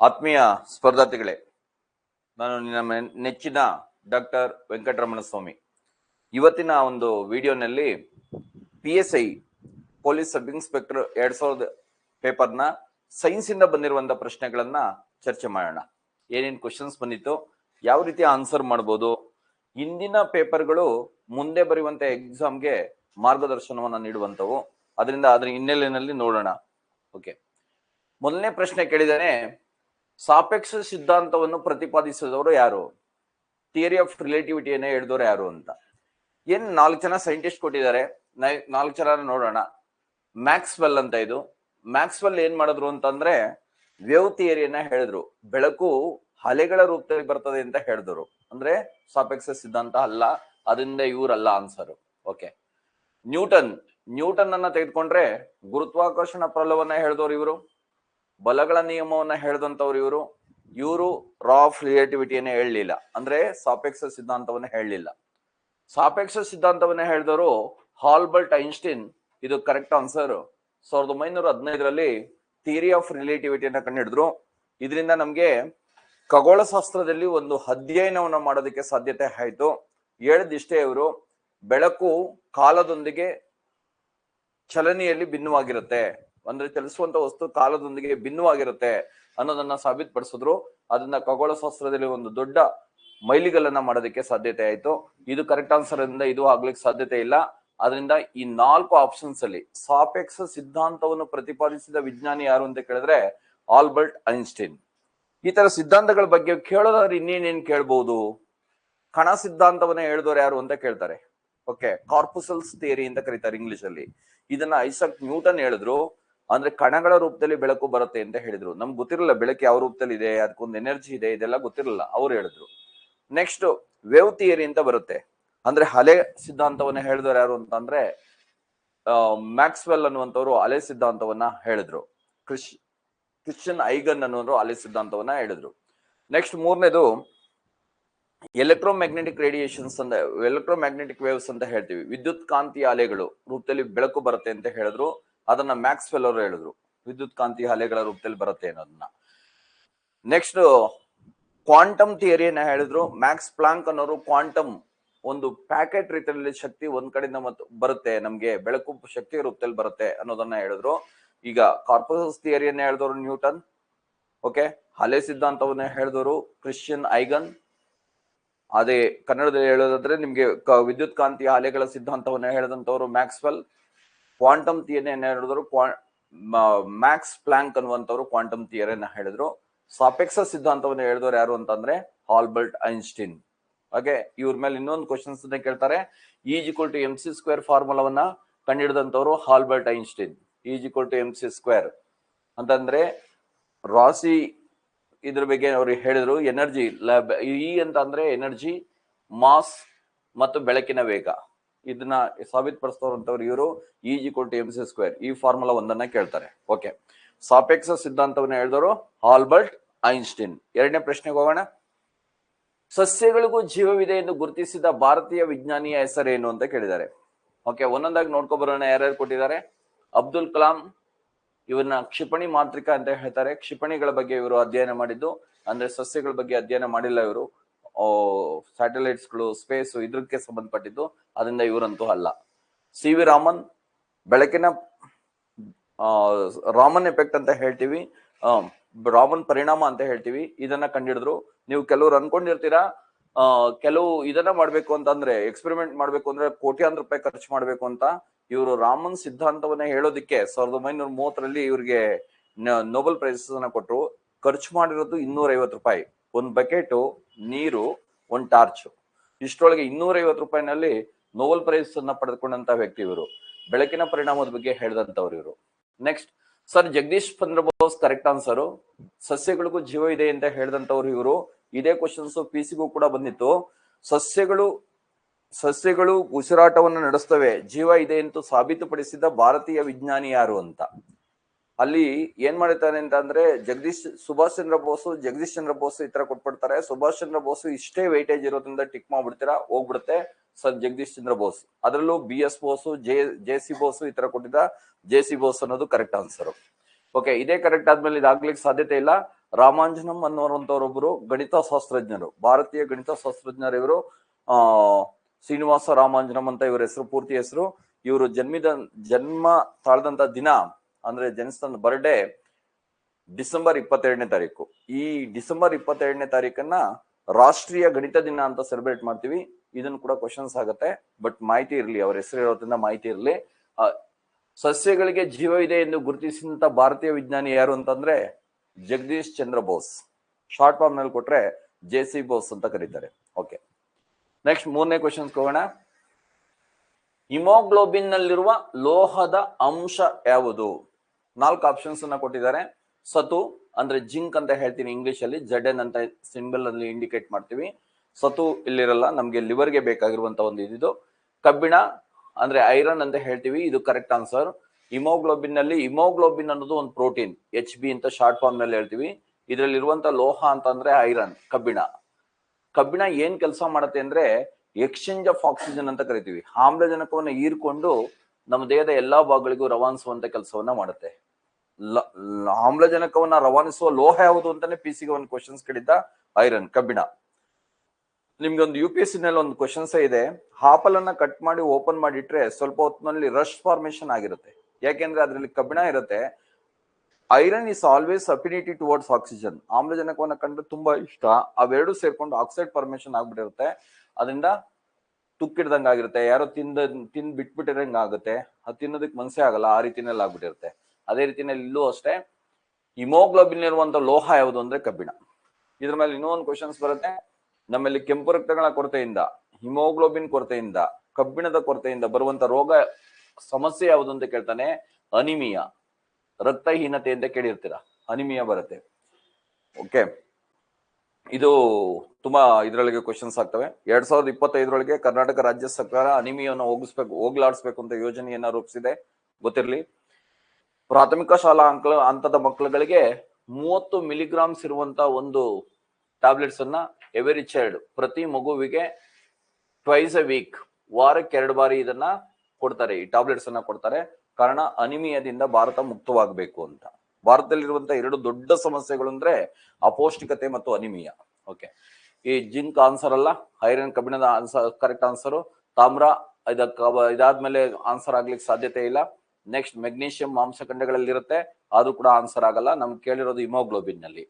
ಆತ್ಮೀಯ ಸ್ಪರ್ಧಾರ್ಥಿಗಳೇ, ನಾನು ನಿಮ್ಮ ನೆಚ್ಚಿನ ಡಾಕ್ಟರ್ ವೆಂಕಟರಮಣ ಸ್ವಾಮಿ ಇವತ್ತಿನ ಒಂದು ವಿಡಿಯೋನಲ್ಲಿ P S I police sub inspector ಎರಡ್ ಸಾವಿರದ ಪೇಪರ್ನ ಸೈನ್ಸ್ ಇಂದ ಬಂದಿರುವಂತ ಪ್ರಶ್ನೆಗಳನ್ನ ಚರ್ಚೆ ಮಾಡೋಣ. ಏನೇನು ಕ್ವಶನ್ಸ್ ಬಂದಿತ್ತು, ಯಾವ ರೀತಿ ಆನ್ಸರ್ ಮಾಡ್ಬೋದು ಇಂದಿನ ಪೇಪರ್ಗಳು ಮುಂದೆ ಬರೆಯುವಂತ ಎಕ್ಸಾಮ್ಗೆ ಮಾರ್ಗದರ್ಶನವನ್ನ ನೀಡುವಂತವು. ಅದರಿಂದ ಅದರ ಹಿನ್ನೆಲೆಯಲ್ಲಿ ನೋಡೋಣ. ಓಕೆ ಮೊದಲನೇ ಪ್ರಶ್ನೆ ಕೇಳಿದಾನೆ ಸಾಪೇಕ್ಷ ಸಿದ್ಧಾಂತವನ್ನು ಪ್ರತಿಪಾದಿಸಿದವರು ಯಾರು? ಥಿಯರಿ ಆಫ್ ರಿಲೇಟಿವಿಟಿಯನ್ನೇ ಹೇಳಿದವರು ಯಾರು ಅಂತ. ಏನ್ ನಾಲ್ಕು ಜನ ಸೈಂಟಿಸ್ಟ್ ಕೊಟ್ಟಿದ್ದಾರೆ? ನಾಲ್ಕು ಜನ ನೋಡೋಣ. ಮ್ಯಾಕ್ಸ್ವೆಲ್ ಅಂತ ಇದು. ಮ್ಯಾಕ್ಸ್ವೆಲ್ ಏನ್ ಮಾಡಿದ್ರು ಅಂತಂದ್ರೆ ವೇವ್ ಥಿಯರಿಯನ್ನ ಹೇಳಿದ್ರು. ಬೆಳಕು ಅಲೆಗಳ ರೂಪದಲ್ಲಿ ಬರ್ತದೆ ಅಂತ ಹೇಳಿದ್ರು. ಅಂದ್ರೆ ಸಾಪೇಕ್ಷ ಸಿದ್ಧಾಂತ ಅಲ್ಲ, ಅದರಿಂದ ಇವರಲ್ಲ ಆನ್ಸರ್ ಓಕೆ ನ್ಯೂಟನ್ ನ್ಯೂಟನ್ ಅನ್ನ ತೆಗೆದುಕೊಂಡ್ರೆ ಗುರುತ್ವಾಕರ್ಷಣ ಪ್ರಲವನ್ನ ಹೇಳಿದವರು ಇವರು. ಬಲಗಳ ನಿಯಮವನ್ನ ಹೇಳಿದಂಥವ್ರು ಇವರು ಇವರು ರಾ ಆಫ್ ರಿಲೇಟಿವಿಟಿಯನ್ನೇ ಹೇಳಲಿಲ್ಲ. ಅಂದ್ರೆ ಸಾಪೇಕ್ಷ ಸಿದ್ಧಾಂತವನ್ನ ಹೇಳಲಿಲ್ಲ. ಸಾಪೇಕ್ಷ ಸಿದ್ಧಾಂತವನ್ನ ಹೇಳಿದವರು ಹಾಲ್ಬರ್ಟ್ ಐನ್ಸ್ಟೀನ್, ಇದು ಕರೆಕ್ಟ್ ಆನ್ಸರ್ ಸಾವಿರದ ಒಂಬೈನೂರ ಹದಿನೈದರಲ್ಲಿ ಥಿಯರಿ ಆಫ್ ರಿಲೇಟಿವಿಟಿಯನ್ನು ಕಂಡುಹಿಡಿದ್ರು ಇದರಿಂದ ನಮಗೆ ಖಗೋಳಶಾಸ್ತ್ರದಲ್ಲಿ ಒಂದು ಅಧ್ಯಯನವನ್ನು ಮಾಡೋದಕ್ಕೆ ಸಾಧ್ಯತೆ ಆಯ್ತು. ಹೇಳಿದಿಷ್ಟೇ ಇವರು, ಬೆಳಕು ಕಾಲದೊಂದಿಗೆ ಚಲನೆಯಲ್ಲಿ ಭಿನ್ನವಾಗಿರುತ್ತೆ. ಅಂದ್ರೆ ಚಲಿಸುವಂತ ವಸ್ತು ಕಾಲದೊಂದಿಗೆ ಭಿನ್ನವಾಗಿರುತ್ತೆ ಅನ್ನೋದನ್ನ ಸಾಬೀತುಪಡಿಸಿದ್ರು. ಅದನ್ನ ಖಗೋಳಶಾಸ್ತ್ರದಲ್ಲಿ ಒಂದು ದೊಡ್ಡ ಮೈಲಿಗಲ್ಲನ್ನ ಮಾಡೋದಕ್ಕೆ ಸಾಧ್ಯತೆ ಆಯ್ತು. ಇದು ಕರೆಕ್ಟ್ ಆನ್ಸರ್ ಇಂದ ಇದು ಆಗ್ಲಿಕ್ಕೆ ಸಾಧ್ಯತೆ ಇಲ್ಲ. ಅದರಿಂದ ಈ ನಾಲ್ಕು ಆಪ್ಷನ್ಸ್ ಅಲ್ಲಿ ಸಾಪೇಕ್ಷ ಸಿದ್ಧಾಂತವನ್ನು ಪ್ರತಿಪಾದಿಸಿದ ವಿಜ್ಞಾನಿ ಯಾರು ಅಂತ ಕೇಳಿದ್ರೆ ಆಲ್ಬರ್ಟ್ ಐನ್ಸ್ಟೈನ್. ಈ ತರ ಸಿದ್ಧಾಂತಗಳ ಬಗ್ಗೆ ಕೇಳೋದಾದ್ರೆ ಇನ್ನೇನೇನ್ ಕೇಳ್ಬಹುದು ಕಣ ಸಿದ್ಧಾಂತವನ್ನ ಹೇಳಿದವರು ಯಾರು ಅಂತ ಕೇಳ್ತಾರೆ. ಓಕೆ ಕಾರ್ಪುಸಲ್ಸ್ ಥಿಯರಿ ಅಂತ ಕರೀತಾರೆ ಇಂಗ್ಲಿಷ್ ಅಲ್ಲಿ. ಇದನ್ನ ಐಸಕ್ ನ್ಯೂಟನ್ ಹೇಳಿದ್ರು. ಅಂದ್ರೆ ಕಣಗಳ ರೂಪದಲ್ಲಿ ಬೆಳಕು ಬರುತ್ತೆ ಅಂತ ಹೇಳಿದ್ರು. ನಮ್ಗೆ ಗೊತ್ತಿರಲ್ಲ ಬೆಳಕು ಯಾವ ರೂಪದಲ್ಲಿ ಇದೆ, ಅದಕ್ಕೊಂದು ಎನರ್ಜಿ ಇದೆ, ಇದೆಲ್ಲ ಗೊತ್ತಿರಲ್ಲ ಅವ್ರು ಹೇಳಿದ್ರು. ನೆಕ್ಸ್ಟ್ ವೇವ್ ಥಿಯರಿ ಅಂತ ಬರುತ್ತೆ. ಅಂದ್ರೆ ಹಲೆ ಸಿದ್ಧಾಂತವನ್ನ ಹೇಳಿದವರು ಯಾರು ಅಂತಂದ್ರೆ ಮ್ಯಾಕ್ಸ್ವೆಲ್ ಅನ್ನುವಂಥವ್ರು ಅಲೆ ಸಿದ್ಧಾಂತವನ್ನ ಹೇಳಿದ್ರು. ಕ್ರಿಶ್, ಕ್ರಿಶ್ಚಿಯನ್ ಐಗನ್ ಅನ್ನೋರು ಅಲೆ ಸಿದ್ಧಾಂತವನ್ನ ಹೇಳಿದ್ರು. ನೆಕ್ಸ್ಟ್ ಮೂರನೇದು ಎಲೆಕ್ಟ್ರೋಮ್ಯಾಗ್ನೆಟಿಕ್ ರೇಡಿಯೇಷನ್ಸ್ ಅಂತ ಎಲೆಕ್ಟ್ರೋಮ್ಯಾಗ್ನೆಟಿಕ್ ವೇವ್ಸ್ ಅಂತ ಹೇಳ್ತೀವಿ. ವಿದ್ಯುತ್ ಕಾಂತಿ ಅಲೆಗಳು ರೂಪದಲ್ಲಿ ಬೆಳಕು ಬರುತ್ತೆ ಅಂತ ಹೇಳಿದ್ರು. ಅದನ್ನ ಮ್ಯಾಕ್ಸ್ವೆಲ್ ಅವರು ಹೇಳಿದ್ರು. ವಿದ್ಯುತ್ ಕಾಂತಿ ಅಲೆಗಳ ರೂಪದಲ್ಲಿ ಬರುತ್ತೆ ಅನ್ನೋದನ್ನ. ನೆಕ್ಸ್ಟ್ ಕ್ವಾಂಟಮ್ ಥಿಯರಿಯನ್ನ ಹೇಳಿದ್ರು. ಮ್ಯಾಕ್ಸ್ ಪ್ಲಾಂಕ್ ಅನ್ನೋರು ಕ್ವಾಂಟಮ್ ಒಂದು ಪ್ಯಾಕೆಟ್ ರೀತಿಯಲ್ಲಿ ಶಕ್ತಿ ಒಂದ್ ಕಡೆಯಿಂದ ಮತ್ತು ಬರುತ್ತೆ. ನಮ್ಗೆ ಬೆಳಕು ಶಕ್ತಿ ರೂಪದಲ್ಲಿ ಬರುತ್ತೆ ಅನ್ನೋದನ್ನ ಹೇಳಿದ್ರು. ಈಗ ಕಾರ್ಪೋಸಸ್ ಥಿಯರಿಯನ್ನ ಹೇಳಿದವರು ನ್ಯೂಟನ್. ಓಕೆ ಹಲೆ ಸಿದ್ಧಾಂತವನ್ನ ಹೇಳಿದವರು ಕ್ರಿಶ್ಚಿಯನ್ ಐಗನ್. ಅದೇ ಕನ್ನಡದಲ್ಲಿ ಹೇಳೋದಾದ್ರೆ ನಿಮ್ಗೆ ವಿದ್ಯುತ್ ಕಾಂತಿ ಅಲೆಗಳ ಸಿದ್ಧಾಂತವನ್ನ ಹೇಳಿದಂತವರು ಮ್ಯಾಕ್ಸ್ವೆಲ್ ಕ್ವಾಂಟಮ್ ಥಿಯರಿಯನ್ನ ಹೇಳಿದ್ರು? ಮ್ಯಾಕ್ಸ್ ಪ್ಲಾಂಕ್ ಅನ್ನುವಂಥವ್ರು ಕ್ವಾಂಟಮ್ ಥಿಯರಿಯನ್ನ ಹೇಳಿದ್ರು. ಸಾಪೇಕ್ಷ ಸಿದ್ಧಾಂತವನ್ನು ಹೇಳಿದವರು ಯಾರು ಅಂತಂದ್ರೆ ಹಾಲ್ಬರ್ಟ್ ಐನ್ಸ್ಟೀನ್. ಓಕೆ, ಇವ್ರ ಮೇಲೆ ಇನ್ನೊಂದು ಕ್ವಶನ್ಸ್ ಕೇಳ್ತಾರೆ. E is equal to M C square ಫಾರ್ಮುಲಾವನ್ನ ಕಂಡಿಡಿದಂಥವ್ರು Albert Einstein. E is to M C square ಅಂತಂದ್ರೆ ರಾಸಿ ಇದ್ರ ಬಗ್ಗೆ ಅವ್ರು ಹೇಳಿದ್ರು, ಎನರ್ಜಿ ಇ ಅಂತ ಅಂದ್ರೆ ಎನರ್ಜಿ, ಮಾಸ್ ಮತ್ತು ಬೆಳಕಿನ ವೇಗ. ಇದನ್ನ ಸಾಬೀತುಪಡಿಸ್ತವ್ರಂತವ್ರು ಇವರು E is equal to M C square ಈ ಫಾರ್ಮುಲಾ ಒಂದನ್ನ ಕೇಳ್ತಾರೆ. ಓಕೆ ಸಾಪೇಕ್ಷ ಸಿದ್ಧಾಂತವನ್ನ ಹೇಳಿದವರು ಆಲ್ಬರ್ಟ್ ಐನ್ಸ್ಟೀನ್. ಎರಡನೇ ಪ್ರಶ್ನೆಗೆ ಹೋಗೋಣ. ಸಸ್ಯಗಳಿಗೂ ಜೀವವಿದೆ ಎಂದು ಗುರುತಿಸಿದ ಭಾರತೀಯ ವಿಜ್ಞಾನಿಯ ಹೆಸರೇನು ಅಂತ ಕೇಳಿದ್ದಾರೆ. ಓಕೆ ಒಂದೊಂದಾಗಿ ನೋಡ್ಕೊಬರೋಣ ಯಾರ್ಯಾರು ಕೊಟ್ಟಿದ್ದಾರೆ. ಅಬ್ದುಲ್ ಕಲಾಂ ಇವನ್ನ ಕ್ಷಿಪಣಿ ಮಾಂತ್ರಿಕ ಅಂತ ಹೇಳ್ತಾರೆ. ಕ್ಷಿಪಣಿಗಳ ಬಗ್ಗೆ ಇವರು ಅಧ್ಯಯನ ಮಾಡಿದ್ದು, ಅಂದ್ರೆ ಸಸ್ಯಗಳ ಬಗ್ಗೆ ಅಧ್ಯಯನ ಮಾಡಿಲ್ಲ ಇವರು. ಸ್ಯಾಟಲೈಟ್ಸ್ಗಳು ಸ್ಪೇಸ್ ಇದಕ್ಕೆ ಸಂಬಂಧಪಟ್ಟಿದ್ದು, ಅದರಿಂದ ಇವರಂತೂ ಅಲ್ಲ. ಸಿ ವಿ ರಾಮನ್, ಬೆಳಕಿನ ರಾಮನ್ ಎಫೆಕ್ಟ್ ಅಂತ ಹೇಳ್ತೀವಿ ರಾಮನ್ ಪರಿಣಾಮ ಅಂತ ಹೇಳ್ತೀವಿ, ಇದನ್ನ ಕಂಡಿಡಿದ್ರು. ನೀವು ಕೆಲವ್ರು ಅನ್ಕೊಂಡಿರ್ತೀರಾ ಕೆಲವು ಇದನ್ನ ಮಾಡ್ಬೇಕು ಅಂತಂದ್ರೆ ಎಕ್ಸ್ಪೆರಿಮೆಂಟ್ ಮಾಡ್ಬೇಕು ಅಂದ್ರೆ ಕೋಟ್ಯಾಂತರ ರೂಪಾಯಿ ಖರ್ಚು ಮಾಡ್ಬೇಕು ಅಂತ, ಇವರು ರಾಮನ್ ಸಿದ್ಧಾಂತವನ್ನ ಹೇಳೋದಿಕ್ಕೆ ಸಾವಿರದ ಒಂಬೈನೂರ ಮೂವತ್ತರಲ್ಲಿ ಇವ್ರಿಗೆ ನೋಬೆಲ್ ಪ್ರೈಸಸ್ ಅನ್ನ ಕೊಟ್ಟರು ಖರ್ಚು ಮಾಡಿರೋದು ಇನ್ನೂರ ರೂಪಾಯಿ. ಒಂದ್ ಬಕೆಟ್ ನೀರು ಒಂದ್ ಟಾರ್ಚ್ ಇಷ್ಟರೊಳಗೆ ಇನ್ನೂರೈವತ್ತು ರೂಪಾಯಿನಲ್ಲಿ ನೋಬೆಲ್ ಪ್ರೈಸ್ ಅನ್ನ ಪಡೆದುಕೊಂಡಂತ ವ್ಯಕ್ತಿ ಇವರು. ಬೆಳಕಿನ ಪರಿಣಾಮದ ಬಗ್ಗೆ ಹೇಳಿದಂತವ್ರು ಇವರು. Next sir Jagadish Chandra Bose correct answer ಸಸ್ಯಗಳಿಗೂ ಜೀವ ಇದೆ ಅಂತ ಹೇಳಿದಂತವ್ರು ಇವರು. ಇದೇ ಕ್ವಶನ್ಸ್ ಪಿ ಸಿಗೂ ಕೂಡ ಬಂದಿತ್ತು. ಸಸ್ಯಗಳು ಸಸ್ಯಗಳು ಉಸಿರಾಟವನ್ನು ನಡೆಸ್ತವೆ. ಜೀವ ಇದೆ ಎಂದು ಸಾಬೀತುಪಡಿಸಿದ ಭಾರತೀಯ ವಿಜ್ಞಾನಿ ಯಾರು ಅಂತ. ಅಲ್ಲಿ ಏನ್ ಮಾಡಿರ್ತಾನೆ ಅಂತಂದ್ರೆ ಜಗದೀಶ್, ಸುಭಾಷ್ ಚಂದ್ರ ಬೋಸ್, ಜಗದೀಶ್ ಚಂದ್ರ ಬೋಸ್ ಈ ತರ ಕೊಟ್ಬಿಡ್ತಾರೆ. ಸುಭಾಷ್ ಚಂದ್ರ ಬೋಸ್ ಇಷ್ಟೇ ವೈಟೇಜ್ ಇರೋದ್ರಿಂದ ಟಿಕ್ ಮಾಡ್ಬಿಡ್ತೀರಾ, ಹೋಗ್ಬಿಡುತ್ತೆ. ಸರ್ ಜಗದೀಶ್ ಚಂದ್ರ ಬೋಸ್. ಅದರಲ್ಲೂ B S Bose J J C Bose ಈ ತರ ಕೊಟ್ಟಿದ್ದ. ಜೆ ಸಿ ಬೋಸ್ ಅನ್ನೋದು ಕರೆಕ್ಟ್ ಆನ್ಸರ್ ಓಕೆ ಇದೇ ಕರೆಕ್ಟ್ ಆದ್ಮೇಲೆ ಇದಾಗ್ಲಿಕ್ಕೆ ಸಾಧ್ಯತೆ ಇಲ್ಲ. ರಾಮಾಂಜನಂ ಅನ್ನೋರಂತವ್ರೊಬ್ರು ಗಣಿತ ಶಾಸ್ತ್ರಜ್ಞರು ಭಾರತೀಯ ಗಣಿತ ಶಾಸ್ತ್ರಜ್ಞರು ಇವರು. ಆ, ಶ್ರೀನಿವಾಸ ರಾಮಾಂಜನಂ ಅಂತ ಇವರ ಹೆಸರು, ಪೂರ್ತಿ ಹೆಸರು. ಇವರು ಜನ್ಮಿದ, ಜನ್ಮ ತಾಳ್ದಂತ ದಿನ ಅಂದ್ರೆ ಜನಿಸಿದ ಬರ್ಡೇ ಡಿಸೆಂಬರ್ ಇಪ್ಪತ್ತೆರಡನೇ ತಾರೀಕು. ಈ ಡಿಸೆಂಬರ್ ಇಪ್ಪತ್ತೆರಡನೇ ತಾರೀಕನ್ನ ರಾಷ್ಟ್ರೀಯ ಗಣಿತ ದಿನ ಅಂತ ಸೆಲೆಬ್ರೇಟ್ ಮಾಡ್ತೀವಿ. ಇದನ್ನು ಕೂಡ ಕ್ವಶನ್ಸ್ ಆಗುತ್ತೆ. ಬಟ್ ಮಾಹಿತಿ ಇರಲಿ, ಅವ್ರ ಹೆಸರು ಇರೋದ್ರಿಂದ ಮಾಹಿತಿ ಇರಲಿ. ಸಸ್ಯಗಳಿಗೆ ಜೀವ ಇದೆ ಎಂದು ಗುರುತಿಸಿದಂತ ಭಾರತೀಯ ವಿಜ್ಞಾನಿ ಯಾರು ಅಂತಂದ್ರೆ ಜಗದೀಶ್ ಚಂದ್ರ ಬೋಸ್. ಶಾರ್ಟ್ ಫಾರ್ಮ್ನಲ್ಲಿ ಕೊಟ್ರೆ ಜೆ ಸಿ ಬೋಸ್ ಅಂತ ಕರೀತಾರೆ. ಓಕೆ ನೆಕ್ಸ್ಟ್ ಮೂರನೇ ಕ್ವಶನ್ಸ್ ಹೋಗೋಣ ಹಿಮೋಗ್ಲೋಬಿನ್ ನಲ್ಲಿರುವ ಲೋಹದ ಅಂಶ ಯಾವುದು? ನಾಲ್ಕು ಆಪ್ಷನ್ಸ್ ಅನ್ನ ಕೊಟ್ಟಿದ್ದಾರೆ. ಸತು ಅಂದ್ರೆ ಜಿಂಕ್ ಅಂತ ಹೇಳ್ತೀನಿ ಇಂಗ್ಲಿಷ್ ಅಲ್ಲಿ ಜಡ್ ಅಂತ ಸಿಂಬಲ್ ಅಲ್ಲಿ ಇಂಡಿಕೇಟ್ ಮಾಡ್ತೀವಿ. ಸತು ಇಲ್ಲಿರಲ್ಲ, ನಮ್ಗೆ ಲಿವರ್ಗೆ ಬೇಕಾಗಿರುವಂತ ಒಂದು ಇದು ಕಬ್ಬಿಣ ಅಂದ್ರೆ ಐರನ್ ಅಂತ ಹೇಳ್ತೀವಿ, ಇದು ಕರೆಕ್ಟ್ ಆನ್ಸರ್ ಇಮೋಗ್ಲೋಬಿನ್ನಲ್ಲಿ ಇಮೋಗ್ಲೋಬಿನ್ ಅನ್ನೋದು ಒಂದು ಪ್ರೋಟೀನ್ ಎಚ್ ಬಿ ಅಂತ ಶಾರ್ಟ್ ಫಾರ್ಮ್ನಲ್ಲಿ ಹೇಳ್ತೀವಿ. ಇದರಲ್ಲಿ ಇರುವಂತ ಲೋಹ ಅಂತಂದ್ರೆ ಐರನ್ ಕಬ್ಬಿಣ. ಕಬ್ಬಿಣ ಏನ್ ಕೆಲಸ ಮಾಡುತ್ತೆ ಅಂದ್ರೆ ಎಕ್ಸ್ಚೇಂಜ್ ಆಫ್ ಆಕ್ಸಿಜನ್ ಅಂತ ಕರಿತೀವಿ. ಆಮ್ಲಜನಕವನ್ನು ಹೀರ್ಕೊಂಡು ನಮ್ಮ ದೇಹದ ಎಲ್ಲಾ ಭಾಗಗಳಿಗೂ ರವಾನಿಸುವಂತ ಕೆಲಸವನ್ನ ಮಾಡುತ್ತೆ. ಆಮ್ಲಜನಕವನ್ನ ರವಾನಿಸುವ ಲೋಹ ಯಾವುದು ಅಂತಾನೆ ಪಿ ಸಿಗೆ ಒಂದು ಕ್ವಶನ್ಸ್ ಕೇಳಿದ್ದ ಐರನ್, ಕಬ್ಬಿಣ. ನಿಮ್ಗೆ ಒಂದು ಯು ಪಿ ಎಸ್ನಲ್ಲಿ ಒಂದು ಕ್ವಶನ್ಸ್ ಇದೆ. ಹಾಪಲ್ ಅನ್ನ ಕಟ್ ಮಾಡಿ ಓಪನ್ ಮಾಡಿಟ್ರೆ ಸ್ವಲ್ಪ ಹೊತ್ತಿನಲ್ಲಿ ರಶ್ ಫಾರ್ಮೇಶನ್ ಆಗಿರುತ್ತೆ. ಯಾಕೆಂದ್ರೆ ಅದರಲ್ಲಿ ಕಬ್ಬಿಣ ಇರುತ್ತೆ. Iron is always affinity towards oxygen ಆಮ್ಲಜನಕವನ್ನ ಕಂಡ್ರೆ ತುಂಬಾ ಇಷ್ಟ. ಅವೆರಡು ಸೇರ್ಕೊಂಡು ಆಕ್ಸೈಡ್ ಫಾರ್ಮೇಶನ್ ಆಗ್ಬಿಟ್ಟಿರುತ್ತೆ. ಅದರಿಂದ ತುಕ್ಕಿಡ್ದಂಗ್ ಆಗಿರುತ್ತೆ ಯಾರೋ ತಿಂದ ತಿಂದ್ ಬಿಟ್ಬಿಟ್ಟಿರಂಗ್ ಆಗುತ್ತೆ ಅದು ತಿನ್ನೋದಕ್ಕೆ ಮನಸ್ಸೇ ಆಗಲ್ಲ. ಆ ರೀತಿನಲ್ಲಿ ಆಗ್ಬಿಟ್ಟಿರುತ್ತೆ ಅದೇ ರೀತಿಯಲ್ಲಿ ಇಲ್ಲೂ ಅಷ್ಟೇ, ಹಿಮೋಗ್ಲೋಬಿನ್ ಇರುವಂತ ಲೋಹ ಯಾವುದು ಅಂದ್ರೆ ಕಬ್ಬಿಣ. ಇದ್ರ ಮೇಲೆ ಇನ್ನೊಂದು ಕ್ವಶನ್ಸ್ ಬರುತ್ತೆ. ನಮ್ಮಲ್ಲಿ ಕೆಂಪು ರಕ್ತಗಳ ಕೊರತೆಯಿಂದ, ಹಿಮೋಗ್ಲೋಬಿನ್ ಕೊರತೆಯಿಂದ, ಕಬ್ಬಿಣದ ಕೊರತೆಯಿಂದ ಬರುವಂತ ರೋಗ ಸಮಸ್ಯೆ ಯಾವುದು ಅಂತ ಕೇಳ್ತಾನೆ ಅನಿಮಿಯಾ. ರಕ್ತಹೀನತೆ ಅಂತ ಕೇಳಿರ್ತೀರಾ? ಅನಿಮಿಯಾ ಬರುತ್ತೆ. ಓಕೆ ಇದು ತುಂಬಾ ಇದ್ರೊಳಗೆ ಕ್ವಶನ್ಸ್ ಆಗ್ತವೆ. ಎರಡ್ ಸಾವಿರದ ಇಪ್ಪತ್ತೈದರೊಳಗೆ ಕರ್ನಾಟಕ ರಾಜ್ಯ ಸರ್ಕಾರ ಅನಿಮಿಯನ್ನು ಹೋಗಿಸ್ಬೇಕು, ಹೋಗ್ಲಾಡಿಸ್ಬೇಕು ಅಂತ ಯೋಜನೆಯನ್ನ ರೂಪಿಸಿದೆ. ಗೊತ್ತಿರಲಿ. ಪ್ರಾಥಮಿಕ ಶಾಲಾ ಅಂಕ ಹಂತದ ಮಕ್ಕಳುಗಳಿಗೆ ಮೂವತ್ತು ಮಿಲಿಗ್ರಾಮ್ಸ್ ಇರುವಂತ ಒಂದು ಟ್ಯಾಬ್ಲೆಟ್ಸ್ ಅನ್ನ ಎವರಿ ಚೈಲ್ಡ್ ಪ್ರತಿ ಮಗುವಿಗೆ ಟ್ವೈಸ್ ಎ ವೀಕ್ ವಾರಕ್ಕೆ ಎರಡು ಬಾರಿ ಇದನ್ನ ಕೊಡ್ತಾರೆ. ಈ ಟ್ಯಾಬ್ಲೆಟ್ಸ್ ಅನ್ನ ಕೊಡ್ತಾರೆ. ಕಾರಣ ಅನಿಮಿಯದಿಂದ ಭಾರತ ಮುಕ್ತವಾಗಬೇಕು ಅಂತ. ಭಾರತದಲ್ಲಿರುವಂತ ಎರಡು ದೊಡ್ಡ ಸಮಸ್ಯೆಗಳು ಅಂದ್ರೆ ಅಪೌಷ್ಟಿಕತೆ ಮತ್ತು ಅನಿಮಿಯ. ಓಕೆ ಈ ಜಿಂಕ್ ಆನ್ಸರ್ ಅಲ್ಲ. ಐರನ್ ಕಬ್ಬಿಣದ ಆನ್ಸರ್ ಕರೆಕ್ಟ್ ಆನ್ಸರ್ ತಾಮ್ರ ಇದಕ್ಕ, ಇದಾದ್ಮೇಲೆ ಆನ್ಸರ್ ಆಗ್ಲಿಕ್ಕೆ ಸಾಧ್ಯತೆ ಇಲ್ಲ. ನೆಕ್ಸ್ಟ್ ಮೆಗ್ನೀಷಿಯಂ ಮಾಂಸಖಂಡಗಳಲ್ಲಿರುತ್ತೆ. ಅದು ಕೂಡ ಆನ್ಸರ್ ಆಗಲ್ಲ. ನಮ್ಗೆ ಕೇಳಿರೋದು ಹಿಮೋಗ್ಲೋಬಿನ್ನಲ್ಲಿ.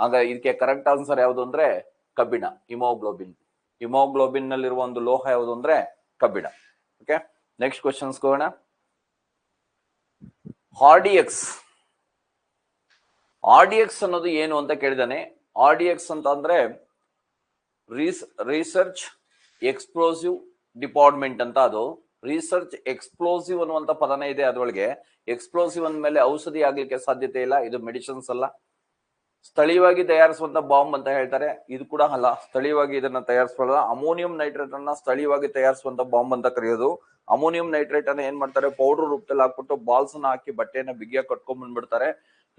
ಹಾಗೆ ಇದಕ್ಕೆ ಕರೆಕ್ಟ್ ಆನ್ಸರ್ ಯಾವುದು ಅಂದ್ರೆ ಕಬ್ಬಿಣ ಹಿಮೋಗ್ಲೋಬಿನ್ ಹಿಮೋಗ್ಲೋಬಿನ್ ನಲ್ಲಿರುವ ಒಂದು ಲೋಹ ಯಾವುದು ಅಂದ್ರೆ ಕಬ್ಬಿಣ. ಓಕೆ ನೆಕ್ಸ್ಟ್ ಕ್ವಶನ್ಸ್ ಹೋಗೋಣ ಆರ್ಡಿಎಕ್ಸ್ ಆರ್ಡಿಎಕ್ಸ್ ಅನ್ನೋದು ಏನು ಅಂತ ಕೇಳಿದಾನೆ. ಆರ್ಡಿಎಕ್ಸ್ ಅಂತ ಅಂದ್ರೆ ರಿಸರ್ಚ್ ಎಕ್ಸ್ಪ್ಲೋಸಿವ್ ಡಿಪಾರ್ಟ್ಮೆಂಟ್ ಅಂತ ಅದು. ರಿಸರ್ಚ್ ಎಕ್ಸ್ಪ್ಲೋಸಿವ್ ಅನ್ನುವಂತ ಪದನೇ ಇದೆ ಅದ್ರೊಳಗೆ. ಎಕ್ಸ್ಪ್ಲೋಸಿವ್ ಅಂದ್ಮೇಲೆ ಔಷಧಿ ಆಗ್ಲಿಕ್ಕೆ ಸಾಧ್ಯತೆ ಇಲ್ಲ, ಇದು ಮೆಡಿಸಿನ್ಸ್ ಅಲ್ಲ. ಸ್ಥಳೀಯವಾಗಿ ತಯಾರಿಸುವಂತ ಬಾಂಬ್ ಅಂತ ಹೇಳ್ತಾರೆ, ಇದು ಕೂಡ ಅಲ್ಲ. ಸ್ಥಳೀಯವಾಗಿ ಇದನ್ನ ತಯಾರಿಸಬಲ್ಲ ಅಮೋನಿಯಂ ನೈಟ್ರೇಟ್ ಅನ್ನ ಸ್ಥಳೀಯವಾಗಿ ತಯಾರಿಸುವಂತ ಬಾಂಬ್ ಅಂತ ಕರೆಯೋದು. ಅಮೋನಿಯಂ ನೈಟ್ರೇಟ್ ಅನ್ನ ಏನ್ ಮಾಡ್ತಾರೆ ಪೌಡರ್ ರೂಪದಲ್ಲಿ ಹಾಕ್ಬಿಟ್ಟು ಬಾಲ್ಸ್ ಅನ್ನ ಹಾಕಿ ಬಟ್ಟೆಯನ್ನ ಬಿಗಿಯಾಗಿ ಕಟ್ಕೊಂಡ್ ಬಂದ್ಬಿಡ್ತಾರೆ.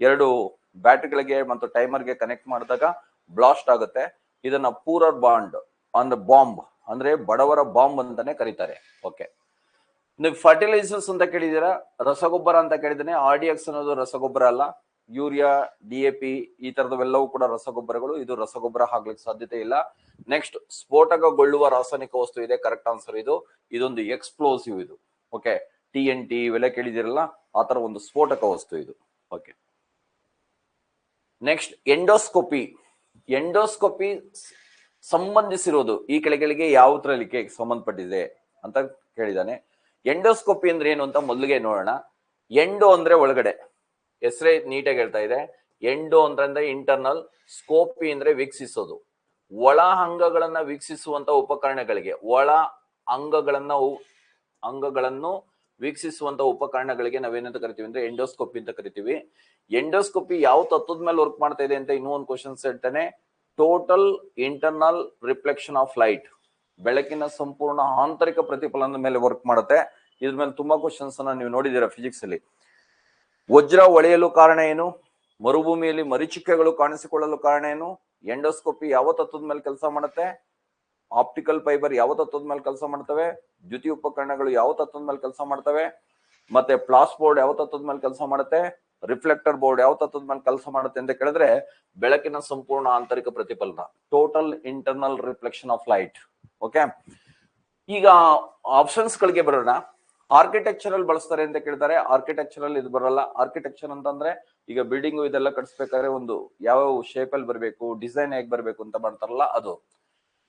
ಎರಡು ಬ್ಯಾಟ್ರಿಗಳಿಗೆ ಮತ್ತು ಟೈಮರ್ಗೆ ಕನೆಕ್ಟ್ ಮಾಡಿದಾಗ ಬ್ಲಾಸ್ಟ್ ಆಗುತ್ತೆ. ಇದನ್ನ ಪೂರರ್ ಬಾಂಡ್ ಅಂದ್ರೆ ಬಾಂಬ್ ಅಂದ್ರೆ ಬಡವರ ಬಾಂಬ್ ಅಂತಾನೆ ಕರೀತಾರೆ. ಓಕೆ ನೀವು ಫರ್ಟಿಲೈಸರ್ಸ್ ಅಂತ ಕೇಳಿದೀರಾ ರಸಗೊಬ್ಬರ ಅಂತ ಕೇಳಿದಾನೆ ಆರ್ ಡಿ ಎಕ್ಸ್ ಅನ್ನೋದು ರಸಗೊಬ್ಬರ ಅಲ್ಲ. ಯೂರಿಯಾ ಡಿ ಎ ಪಿ ಈ ತರದವೆಲ್ಲವೂ ಕೂಡ ರಸಗೊಬ್ಬರಗಳು. ಇದು ರಸಗೊಬ್ಬರ ಆಗ್ಲಿಕ್ಕೆ ಸಾಧ್ಯತೆ ಇಲ್ಲ. ನೆಕ್ಸ್ಟ್ ಸ್ಫೋಟಕಗೊಳ್ಳುವ ರಾಸಾಯನಿಕ ವಸ್ತು ಇದೆ. ಕರೆಕ್ಟ್ ಆನ್ಸರ್ ಇದು. ಇದೊಂದು ಎಕ್ಸ್ಪ್ಲೋಸಿವ್ ಇದು. ಓಕೆ ಟಿ ಎನ್ ಟಿ ಇವೆಲ್ಲ ಕೇಳಿದಿರಲ್ಲ ಆತರ ತರ ಒಂದು ಸ್ಫೋಟಕ ವಸ್ತು ಇದು. ಓಕೆ ನೆಕ್ಸ್ಟ್ ಎಂಡೋಸ್ಕೋಪಿ ಎಂಡೋಸ್ಕೋಪಿ ಸಂಬಂಧಿಸಿರೋದು ಈ ಕೆಳಗಳಿಗೆ ಯಾವ ಲಿಕ್ಕೆ ಸಂಬಂಧಪಟ್ಟಿದೆ ಅಂತ ಕೇಳಿದಾನೆ ಎಂಡೋಸ್ಕೋಪಿ ಅಂದ್ರೆ ಏನು ಅಂತ ಮೊದಲಿಗೆ ನೋಡೋಣ. ಎಂಡೋ ಅಂದ್ರೆ ಒಳಗಡೆ. ಹೆಸರೇ ನೀಟಾಗಿ ಹೇಳ್ತಾ ಇದೆ. ಎಂಡೋ ಅಂದ್ರೆ ಇಂಟರ್ನಲ್ ಸ್ಕೋಪಿ ಅಂದ್ರೆ ವೀಕ್ಷಿಸೋದು. ಒಳ ಅಂಗಗಳನ್ನ ವೀಕ್ಷಿಸುವಂತ ಉಪಕರಣಗಳಿಗೆ, ಒಳ ಅಂಗಗಳನ್ನ ಅಂಗಗಳನ್ನು ವೀಕ್ಷಿಸುವಂತ ಉಪಕರಣಗಳಿಗೆ ನಾವೇನಂತ ಕರಿತೀವಿ ಅಂದ್ರೆ ಎಂಡೋಸ್ಕೋಪಿ ಅಂತ ಕರಿತೀವಿ. ಎಂಡೋಸ್ಕೋಪಿ ಯಾವ ತತ್ವದ ಮೇಲೆ ವರ್ಕ್ ಮಾಡ್ತಾ ಇದೆ ಅಂತ ಇನ್ನೂ ಒಂದು ಕ್ವಶನ್ಸ್ ಹೇಳ್ತಾನೆ. Total internal reflection of light ಬೆಳಕಿನ ಸಂಪೂರ್ಣ ಆಂತರಿಕ ಪ್ರತಿಫಲನದ ಮೇಲೆ ವರ್ಕ್ ಮಾಡುತ್ತೆ. ಇದ್ರ ಮೇಲೆ ತುಂಬಾ ಕ್ವಶನ್ಸ್ ಅನ್ನ ನೀವು ನೋಡಿದ್ದೀರಾ ಫಿಸಿಕ್ಸ್ ಅಲ್ಲಿ. ವಜ್ರ ಒಳೆಯಲು ಕಾರಣ ಏನು? ಮರುಭೂಮಿಯಲ್ಲಿ ಮರಿಚಿಕ್ಕೆಗಳು ಕಾಣಿಸಿಕೊಳ್ಳಲು ಕಾರಣ ಏನು? ಎಂಡೋಸ್ಕೋಪಿ ಯಾವ ತತ್ವದ ಮೇಲೆ ಕೆಲಸ ಮಾಡುತ್ತೆ? ಆಪ್ಟಿಕಲ್ ಫೈಬರ್ ಯಾವ ತತ್ವದ ಮೇಲೆ ಕೆಲಸ ಮಾಡ್ತವೆ? ದ್ಯುತಿ ಉಪಕರಣಗಳು ಯಾವ ತತ್ವದ ಮೇಲೆ ಕೆಲಸ ಮಾಡ್ತವೆ? ಮತ್ತೆ ಪ್ಲಾಸ್ ಬೋರ್ಡ್ ಯಾವ ತತ್ವದ ಮೇಲೆ ಕೆಲಸ ಮಾಡುತ್ತೆ? ರಿಫ್ಲೆಕ್ಟರ್ ಬೋರ್ಡ್ ಯಾವ ತತ್ವದ ಮೇಲೆ ಕೆಲಸ ಮಾಡುತ್ತೆ ಅಂತ ಕೇಳಿದ್ರೆ ಬೆಳಕಿನ ಸಂಪೂರ್ಣ ಆಂತರಿಕ ಪ್ರತಿಫಲನ total internal reflection of light okay ಈಗ ಆಪ್ಷನ್ಸ್ ಗಳಿಗೆ ಬರೋಣ. ಆರ್ಕಿಟೆಕ್ಚರಲ್ ಬಳಸ್ತಾರೆ ಅಂತ ಕೇಳ್ತಾರೆ. ಆರ್ಕಿಟೆಕ್ಚರಲ್ ಇದು ಬರಲ್ಲ. ಆರ್ಕಿಟೆಕ್ಚರ್ ಅಂತಂದ್ರೆ ಈಗ ಬಿಲ್ಡಿಂಗ್ ಇದೆಲ್ಲ ಕಟ್ಸ್ಬೇಕಾದ್ರೆ ಒಂದು ಯಾವ ಶೇಪ್ ಅಲ್ಲಿ ಬರಬೇಕು ಡಿಸೈನ್ ಹೇಗೆ ಬರಬೇಕು ಅಂತ ಮಾಡ್ತಾರಲ್ಲ ಅದು.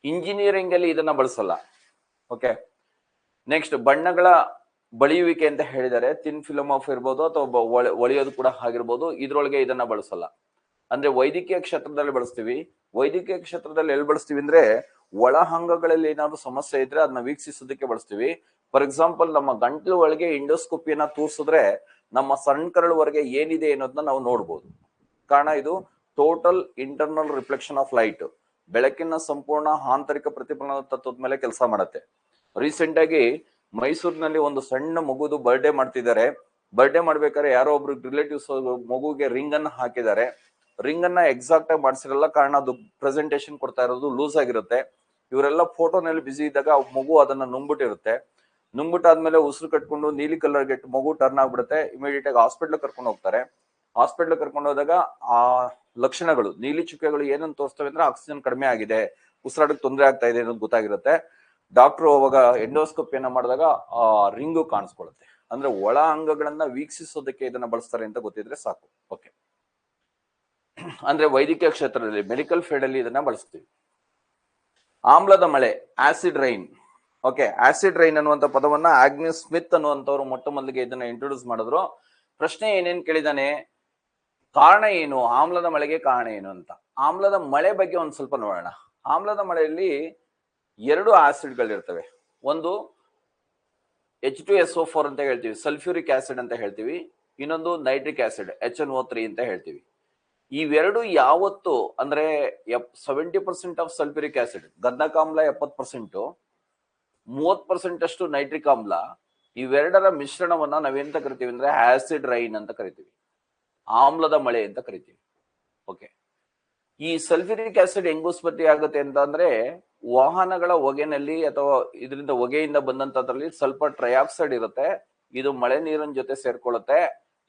ಇಂಜಿನಿಯರಿಂಗ್ ಅಲ್ಲಿ ಇದನ್ನ ಬಳಸಲ್ಲ. ಓಕೆ ನೆಕ್ಸ್ಟ್ ಬಣ್ಣಗಳ ಬಳಿಯುವಿಕೆ ಅಂತ ಹೇಳಿದರೆ ತಿನ್ ಫಿಲಮ್ ಆಫ್ ಇರ್ಬೋದು ಅಥವಾ ಒಳಿಯೋದು ಕೂಡ ಆಗಿರ್ಬೋದು. ಇದ್ರೊಳಗೆ ಇದನ್ನ ಬಳಸಲ್ಲ. ಅಂದ್ರೆ ವೈದ್ಯಕೀಯ ಕ್ಷೇತ್ರದಲ್ಲಿ ಬಳಸ್ತೀವಿ. ವೈದ್ಯಕೀಯ ಕ್ಷೇತ್ರದಲ್ಲಿ ಎಲ್ಲಿ ಬಳಸ್ತೀವಿ ಅಂದ್ರೆ ಒಳ ಅಂಗಗಳಲ್ಲಿ ಏನಾದ್ರು ಸಮಸ್ಯೆ ಇದ್ರೆ ಅದನ್ನ ವೀಕ್ಷಿಸೋದಕ್ಕೆ ಬಳಸ್ತೀವಿ. ಫಾರ್ ಎಕ್ಸಾಂಪಲ್ ನಮ್ಮ ಗಂಟ್ಲು ಒಳಗೆ ಇಂಡೋಸ್ಕೋಪಿಯನ್ನ ತೋರಿಸಿದ್ರೆ ನಮ್ಮ ಸಣ್ಣ ಕರಳುವರೆಗೆ ಏನಿದೆ ಅನ್ನೋದನ್ನ ನಾವು ನೋಡ್ಬೋದು. ಕಾರಣ ಇದು total internal reflection of light ಬೆಳಕಿನ ಸಂಪೂರ್ಣ ಆಂತರಿಕ ಪ್ರತಿಫಲನ ತತ್ವದ ಮೇಲೆ ಕೆಲಸ ಮಾಡುತ್ತೆ. ರೀಸೆಂಟ್ ಆಗಿ ಮೈಸೂರಿನಲ್ಲಿ ಒಂದು ಸಣ್ಣ ಮಗುದು ಬರ್ಡೇ ಮಾಡ್ತಿದ್ದಾರೆ. ಬರ್ಡೇ ಮಾಡ್ಬೇಕಾದ್ರೆ ಯಾರೋ ಒಬ್ರು ರಿಲೇಟಿವ್ಸ್ ಮಗುಗೆ ರಿಂಗ್ ಅನ್ನ ಹಾಕಿದ್ದಾರೆ. ರಿಂಗ್ ಅನ್ನ ಎಕ್ಸಾಕ್ಟ್ ಆಗಿ ಮಾಡಿಸಿರಲ್ಲ, ಕಾರಣ ಅದು ಪ್ರೆಸೆಂಟೇಶನ್ ಕೊಡ್ತಾ ಇರೋದು ಲೂಸ್ ಆಗಿರುತ್ತೆ. ಇವರೆಲ್ಲ ಫೋಟೋನಲ್ಲಿ ಬಿಸಿ ಇದ್ದಾಗ ಮಗು ಅದನ್ನ ನುಂಗ್ಬಿಟ್ಟಿರುತ್ತೆ. ನುಂಗ್ಬಿಟ್ಟಾದ್ಮೇಲೆ ಉಸಿರು ಕಟ್ಕೊಂಡು ನೀಲಿ ಕಲರ್ ಗೆಟ್ ಮಗು ಟರ್ನ್ ಆಗ್ಬಿಡುತ್ತೆ. ಇಮಿಡಿಯೇಟ್ ಆಗಿ ಹಾಸ್ಪಿಟ್ಲ್ ಕರ್ಕೊಂಡು ಹೋಗ್ತಾರೆ. ಹಾಸ್ಪಿಟ್ಲ್ ಕರ್ಕೊಂಡು ಹೋದಾಗ ಆ ಲಕ್ಷಣಗಳು, ನೀಲಿ ಚುಕ್ಕೆಗಳು ಏನಂತ ತೋರಿಸ್ತವೆ ಅಂದ್ರೆ ಆಕ್ಸಿಜನ್ ಕಡಿಮೆ ಆಗಿದೆ. ಉಸಿರಾಡಕ್ಕೆ ತೊಂದರೆ ಆಗ್ತಾ ಇದೆ ಅನ್ನೋದು ಗೊತ್ತಾಗಿರುತ್ತೆ. ಡಾಕ್ಟರ್ ಅವಾಗ ಏನ ಮಾಡಿದಾಗ ಆ ರಿಂಗು ಕಾಣಿಸ್ಕೊಳ್ಳುತ್ತೆ. ಅಂದ್ರೆ ಒಳ ಅಂಗಗಳನ್ನ ವೀಕ್ಷಿಸೋದಕ್ಕೆ ಇದನ್ನ ಬಳಸ್ತಾರೆ ಅಂತ ಗೊತ್ತಿದ್ರೆ ಸಾಕು. ಓಕೆ ಅಂದ್ರೆ ವೈದ್ಯಕೀಯ ಕ್ಷೇತ್ರದಲ್ಲಿ ಮೆಡಿಕಲ್ ಫೀಲ್ಡ್ ಅಲ್ಲಿ ಇದನ್ನ ಬಳಸ್ತೀವಿ. ಆಮ್ಲದ ಮಳೆ acid rain okay acid rain ಅನ್ನುವಂತ ಪದವನ್ನ ಆಗ್ನಿಸ್ ಸ್ಮಿತ್ ಅನ್ನುವಂಥವ್ರು ಮೊಟ್ಟ ಮೊದಲಿಗೆ ಇದನ್ನ ಇಂಟ್ರೊಡ್ಯೂಸ್ ಮಾಡಿದ್ರು. ಪ್ರಶ್ನೆ ಏನೇನ್ ಕೇಳಿದಾನೆ? ಕಾರಣ ಏನು? ಆಮ್ಲದ ಮಳೆಗೆ ಕಾರಣ ಏನು ಅಂತ. ಆಮ್ಲದ ಮಳೆ ಬಗ್ಗೆ ಒಂದು ಸ್ವಲ್ಪ ನೋಡೋಣ. ಆಮ್ಲದ ಮಳೆಯಲ್ಲಿ ಎರಡು ಆಸಿಡ್ಗಳಿರ್ತವೆ ಒಂದು H two S O four ಅಂತ ಹೇಳ್ತೀವಿ. ಸಲ್ಫ್ಯೂರಿಕ್ ಆಸಿಡ್ ಅಂತ ಹೇಳ್ತೀವಿ. ಇನ್ನೊಂದು nitric acid H N O three ಅಂತ ಹೇಳ್ತೀವಿ. ಇವೆರಡು ಯಾವತ್ತು ಅಂದ್ರೆ seventy percent of sulphuric acid ಗಂಧಕಾಮ್ಲ ಎಪ್ಪತ್ ಪರ್ಸೆಂಟ್ ಮೂವತ್ ಪರ್ಸೆಂಟ್ ಅಷ್ಟು ನೈಟ್ರಿಕ್ ಆಮ್ಲ, ಇವೆರಡರ ಮಿಶ್ರಣವನ್ನ ನಾವೇನಂತ ಕರಿತೀವಿ ಅಂದ್ರೆ ಆಸಿಡ್ ರೈನ್ ಅಂತ ಕರಿತೀವಿ. ಆಮ್ಲದ ಮಳೆ ಅಂತ ಕರಿತೀವಿ. ಓಕೆ ಈ ಸಲ್ಫ್ಯೂರಿಕ್ ಆಸಿಡ್ ಹೆಂಗ್ ಉತ್ಪತ್ತಿ ಆಗುತ್ತೆ ಅಂತ ಅಂದ್ರೆ ವಾಹನಗಳ ಹೊಗೆನಲ್ಲಿ ಅಥವಾ ಇದರಿಂದ ಹೊಗೆಯಿಂದ ಬಂದಂತದ್ರಲ್ಲಿ ಸ್ವಲ್ಪ ಟ್ರೈಆಕ್ಸೈಡ್ ಇರುತ್ತೆ, ಇದು ಮಳೆ ನೀರಿನ ಜೊತೆ ಸೇರ್ಕೊಳ್ಳುತ್ತೆ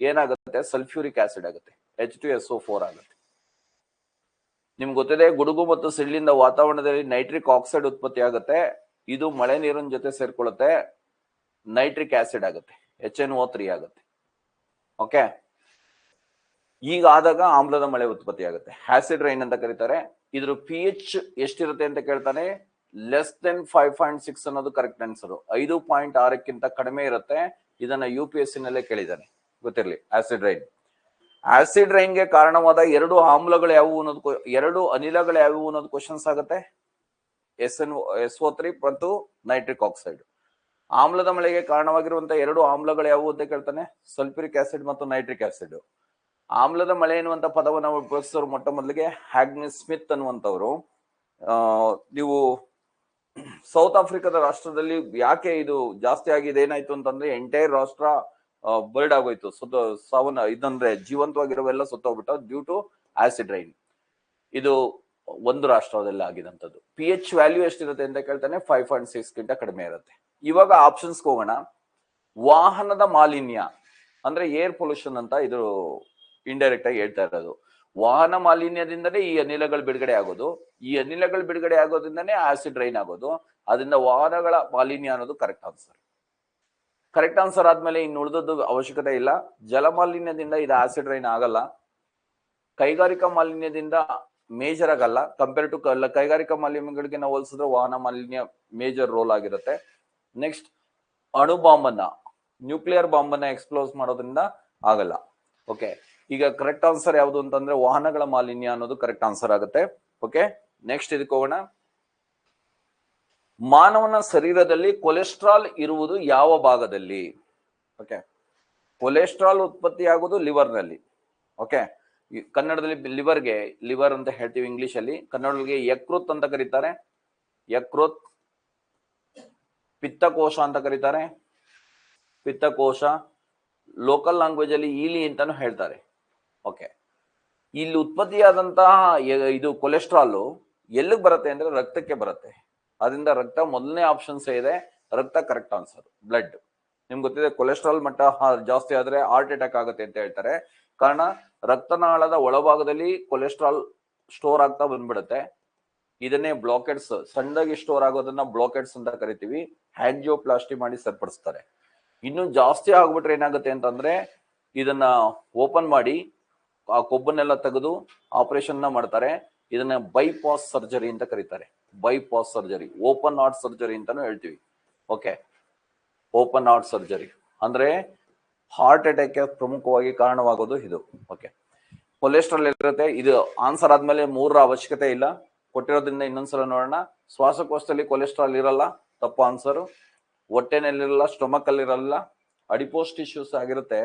ಏನಾಗುತ್ತೆ? ಸಲ್ಫ್ಯೂರಿಕ್ ಆಸಿಡ್ ಆಗುತ್ತೆ. H two S O four ಆಗುತ್ತೆ. ನಿಮ್ಗೆ ಗೊತ್ತಿದೆ, ಗುಡುಗು ಮತ್ತು ಸಿಡ್ಲಿಂದ ವಾತಾವರಣದಲ್ಲಿ ನೈಟ್ರಿಕ್ ಆಕ್ಸೈಡ್ ಉತ್ಪತ್ತಿ ಆಗುತ್ತೆ. ಇದು ಮಳೆ ನೀರಿನ ಜೊತೆ ಸೇರ್ಕೊಳ್ಳುತ್ತೆ. ನೈಟ್ರಿಕ್ ಆಸಿಡ್ ಆಗುತ್ತೆ. ಎಚ್ ಎನ್ ಓ ತ್ರೀ ಆಗುತ್ತೆ. ಓಕೆ ಈಗ ಆದಾಗ ಆಮ್ಲದ ಮಳೆ ಉತ್ಪತ್ತಿ ಆಗುತ್ತೆ. ಆಸಿಡ್ ರೈನ್ ಅಂತ ಕರೀತಾರೆ. ಇದ್ರ ಪಿ ಎಚ್ ಎಷ್ಟಿರುತ್ತೆ ಅಂತ ಕೇಳ್ತಾನೆ. Less then five point six ಅನ್ನೋದು ಕರೆಕ್ಟ್ ಆನ್ಸರ್ ಐದು ಪಾಯಿಂಟ್ ಆರಕ್ಕಿಂತ ಕಡಿಮೆ ಇರುತ್ತೆ. ಇದನ್ನ ಯು ಪಿ ಎಸ್ ಸಿ ನಲ್ಲೇ ಕೇಳಿದ್ದಾನೆ. ಗೊತ್ತಿರ್ಲಿ ಆಸಿಡ್ ರೈನ್ ಆಸಿಡ್ ರೈನ್ಗೆ ಕಾರಣವಾದ ಎರಡು ಆಮ್ಲಗಳು ಯಾವುವು ಅನ್ನೋದು ಎರಡು ಅನಿಲಗಳು ಯಾವುವು ಅನ್ನೋದು ಕ್ವಶನ್ಸ್ ಆಗುತ್ತೆ. S N S O three ಮತ್ತು ನೈಟ್ರಿಕ್ ಆಕ್ಸೈಡ್ ಆಮ್ಲದ ಮಳೆಗೆ ಕಾರಣವಾಗಿರುವಂತಹ ಎರಡು ಆಮ್ಲಗಳು ಯಾವುವು ಅಂತ ಕೇಳ್ತಾನೆ ಸಲ್ಫ್ಯೂರಿಕ್ ಆಸಿಡ್ ಮತ್ತು ನೈಟ್ರಿಕ್ ಆಸಿಡ್ ಆಮ್ಲದ ಮಳೆ ಎನ್ನುವಂತ ಪದವನ್ನು ಉಪಯೋಗಿಸೋರು ಮೊಟ್ಟ ಮೊದಲಿಗೆ ಹ್ಯಾಗ್ನಿ ಸ್ಮಿತ್ ಅನ್ನುವಂಥವ್ರು. ನೀವು ಸೌತ್ ಆಫ್ರಿಕಾದ ರಾಷ್ಟ್ರದಲ್ಲಿ ಯಾಕೆ ಇದು ಜಾಸ್ತಿ ಆಗಿದೆ, ಏನಾಯ್ತು ಅಂತಂದ್ರೆ ಎಂಟೈರ್ ರಾಷ್ಟ್ರ ಬರ್ಡ್ ಆಗೋಯ್ತು. ಸುತ್ತ ಸಾವನ್ನ, ಇದಂದ್ರೆ ಜೀವಂತವಾಗಿರೋವೆಲ್ಲ ಸುತ್ತೋಗ್ಬಿಟ್ಟು ಡ್ಯೂ ಟು ಆಸಿಡ್ ರೈನ್ ಇದು ಒಂದು ರಾಷ್ಟ್ರದಲ್ಲಿ ಆಗಿದಂಥದ್ದು. ಪಿ ಎಚ್ ವ್ಯಾಲ್ಯೂ ಎಷ್ಟಿರುತ್ತೆ ಅಂತ ಕೇಳ್ತಾನೆ ಫೈವ್ ಪಾಯಿಂಟ್ ಸಿಕ್ಸ್ ಗಿಂತ ಕಡಿಮೆ ಇರುತ್ತೆ. ಇವಾಗ ಆಪ್ಷನ್ಸ್ ಹೋಗೋಣ. ವಾಹನದ ಮಾಲಿನ್ಯ, ಅಂದ್ರೆ ಏರ್ ಪೊಲ್ಯೂಷನ್ ಅಂತ ಇದು ಇಂಡೈರೆಕ್ಟ್ ಆಗಿ ಹೇಳ್ತಾ ಇರೋದು. ವಾಹನ ಮಾಲಿನ್ಯದಿಂದಲೇ ಈ ಅನಿಲಗಳು ಬಿಡುಗಡೆ ಆಗೋದು. ಈ ಅನಿಲಗಳು ಬಿಡುಗಡೆ ಆಗೋದ್ರಿಂದನೇ ಆಸಿಡ್ ರೈನ್ ಆಗೋದು. ಅದರಿಂದ ವಾಹನಗಳ ಮಾಲಿನ್ಯ ಅನ್ನೋದು ಕರೆಕ್ಟ್ ಆನ್ಸರ್ ಕರೆಕ್ಟ್ ಆನ್ಸರ್ ಆದ್ಮೇಲೆ ಇನ್ನು ಉಳಿದದ್ದು ಅವಶ್ಯಕತೆ ಇಲ್ಲ. ಜಲ ಮಾಲಿನ್ಯದಿಂದ ಇದು ಆಸಿಡ್ ರೈನ್ ಆಗಲ್ಲ. ಕೈಗಾರಿಕಾ ಮಾಲಿನ್ಯದಿಂದ ಮೇಜರ್ ಆಗಲ್ಲ. ಕಂಪೇರ್ ಟು ಕೈಗಾರಿಕಾ ಮಾಲಿನ್ಯಗಳಿಗೆ ನಾವು ಹೋಲಿಸಿದ್ರೆ ವಾಹನ ಮಾಲಿನ್ಯ ಮೇಜರ್ ರೋಲ್ ಆಗಿರುತ್ತೆ. ನೆಕ್ಸ್ಟ್ ಅಣು ಬಾಂಬ್ ಅನ್ನ ನ್ಯೂಕ್ಲಿಯರ್ ಬಾಂಬನ್ನ ಎಕ್ಸ್ಪ್ಲೋಸ್ ಮಾಡೋದ್ರಿಂದ ಆಗಲ್ಲ. ಓಕೆ ಈಗ ಕರೆಕ್ಟ್ ಆನ್ಸರ್ ಯಾವುದು ಅಂತಂದ್ರೆ ವಾಹನಗಳ ಮಾಲಿನ್ಯ ಅನ್ನೋದು ಕರೆಕ್ಟ್ ಆನ್ಸರ್ ಆಗುತ್ತೆ. ಓಕೆ ನೆಕ್ಸ್ಟ್ ಇದಕ್ಕೆ ಹೋಗೋಣ. ಮಾನವನ ಶರೀರದಲ್ಲಿ ಕೊಲೆಸ್ಟ್ರಾಲ್ ಇರುವುದು ಯಾವ ಭಾಗದಲ್ಲಿ? ಓಕೆ ಕೊಲೆಸ್ಟ್ರಾಲ್ ಉತ್ಪತ್ತಿ ಆಗುವುದು ಲಿವರ್ನಲ್ಲಿ ಓಕೆ ಕನ್ನಡದಲ್ಲಿ ಲಿವರ್ಗೆ, ಲಿವರ್ ಅಂತ ಹೇಳ್ತೀವಿ ಇಂಗ್ಲಿಷ್ ಅಲ್ಲಿ ಕನ್ನಡದಲ್ಲಿ ಯಕೃತ್ ಅಂತ ಕರೀತಾರೆ. ಯಕೃತ್, ಪಿತ್ತಕೋಶ ಅಂತ ಕರೀತಾರೆ. ಪಿತ್ತಕೋಶ, ಲೋಕಲ್ ಲ್ಯಾಂಗ್ವೇಜ್ ಅಲ್ಲಿ ಈಲಿ ಅಂತಾನು ಹೇಳ್ತಾರೆ. ಓಕೆ ಇಲ್ಲಿ ಉತ್ಪತ್ತಿಯಾದಂತಹ ಇದು ಕೊಲೆಸ್ಟ್ರಾಲ್ ಎಲ್ಲಿಗೆ ಬರುತ್ತೆ ಅಂದ್ರೆ ರಕ್ತಕ್ಕೆ ಬರುತ್ತೆ. ಅದರಿಂದ ರಕ್ತ ಮೊದಲನೇ ಆಪ್ಷನ್ಸ್ ಇದೆ. ರಕ್ತ ಕರೆಕ್ಟ್ ಆನ್ಸರ್ ಬ್ಲಡ್ ನಿಮ್ಗೆ ಗೊತ್ತಿದೆ ಕೊಲೆಸ್ಟ್ರಾಲ್ ಮಟ್ಟ ಜಾಸ್ತಿ ಆದ್ರೆ ಹಾರ್ಟ್ ಅಟ್ಯಾಕ್ ಆಗುತ್ತೆ ಅಂತ ಹೇಳ್ತಾರೆ. ಕಾರಣ, ರಕ್ತನಾಳದ ಒಳಭಾಗದಲ್ಲಿ ಕೊಲೆಸ್ಟ್ರಾಲ್ ಸ್ಟೋರ್ ಆಗ್ತಾ ಬಂದ್ಬಿಡುತ್ತೆ. ಇದನ್ನೇ ಬ್ಲಾಕೆಟ್ಸ್ ಸಣ್ಣದಾಗಿ ಸ್ಟೋರ್ ಆಗೋದನ್ನ ಬ್ಲಾಕೆಟ್ಸ್ ಅಂತ ಕರಿತೀವಿ. ಹ್ಯಾಂಜಿಯೋಪ್ಲಾಸ್ಟಿ ಮಾಡಿ ಸರಿಪಡಿಸ್ತಾರೆ. ಇನ್ನು ಜಾಸ್ತಿ ಆಗ್ಬಿಟ್ರೆ ಏನಾಗುತ್ತೆ ಅಂತಂದ್ರೆ, ಇದನ್ನ ಓಪನ್ ಮಾಡಿ, ಆ ಕೊಬ್ಬನ್ನೆಲ್ಲ ತೆಗೆದು ಆಪರೇಷನ್ ಮಾಡ್ತಾರೆ. ಇದನ್ನ ಬೈಪಾಸ್ ಸರ್ಜರಿ ಅಂತ ಕರೀತಾರೆ. Bypass surgery open heart surgery ಅಂತಾನು ಹೇಳ್ತೀವಿ. ಓಕೆ ಓಪನ್ ಹಾರ್ಟ್ ಸರ್ಜರಿ ಅಂದ್ರೆ ಹಾರ್ಟ್ ಅಟ್ಯಾಕ್ ಪ್ರಮುಖವಾಗಿ ಕಾರಣವಾಗೋದು ಇದು. ಓಕೆ ಕೊಲೆಸ್ಟ್ರಾಲ್ ಇರುತ್ತೆ. ಇದು ಆನ್ಸರ್ ಆದ್ಮೇಲೆ ಮೂರರ ಅವಶ್ಯಕತೆ ಇಲ್ಲ. ಕೊಟ್ಟಿರೋದ್ರಿಂದ ಇನ್ನೊಂದ್ಸಲ ನೋಡೋಣ. ಶ್ವಾಸಕೋಶದಲ್ಲಿ ಕೊಲೆಸ್ಟ್ರಾಲ್ ಇರಲ್ಲ. ತಪ್ಪು ಆನ್ಸರು ಹೊಟ್ಟೆನಲ್ಲಿರಲ್ಲ ಸ್ಟೊಮಕ್ ಅಲ್ಲಿ ಇರಲ್ಲ. ಅಡಿಪೋಸ್ಟ್ ಟಿಶ್ಯೂಸ್ ಆಗಿರುತ್ತೆ.